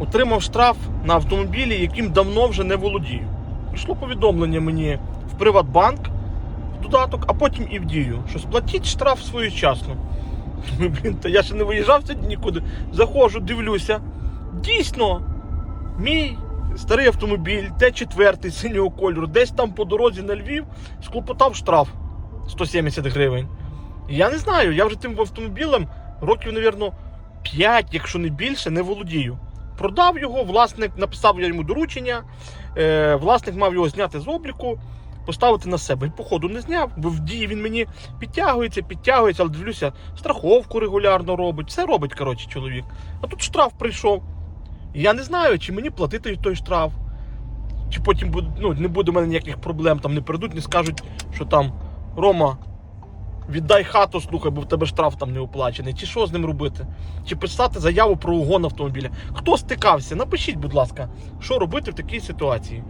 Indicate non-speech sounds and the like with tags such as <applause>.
отримав штраф на автомобілі, яким давно вже не володію. Прийшло повідомлення мені в Приватбанк, в додаток, а потім і в дію, що сплатіть штраф своєчасно. <laughs> Блін, та я ще не виїжджав сьогодні нікуди. Заходжу, дивлюся. Дійсно, мій старий автомобіль, Т4 синього кольору, десь там по дорозі на Львів склопотав штраф 170 гривень. Я не знаю, я вже тим автомобілем років, мабуть, 5, якщо не більше, не володію. Продав його, власник написав йому доручення, е, власник мав його зняти з обліку, поставити на себе. І походу не зняв, бо в дії він мені підтягується, підтягується, але дивлюся, страховку регулярно робить, все робить, коротше, чоловік. А тут штраф прийшов. Я не знаю, чи мені платити той штраф, чи потім ну, не буде в мене ніяких проблем, там не прийдуть, не скажуть, що там Рома. Віддай хату, слухай, бо в тебе штраф там не оплачений. Чи що з ним робити? Чи писати заяву про угон автомобіля? Хто стикався? Напишіть, будь ласка, що робити в такій ситуації.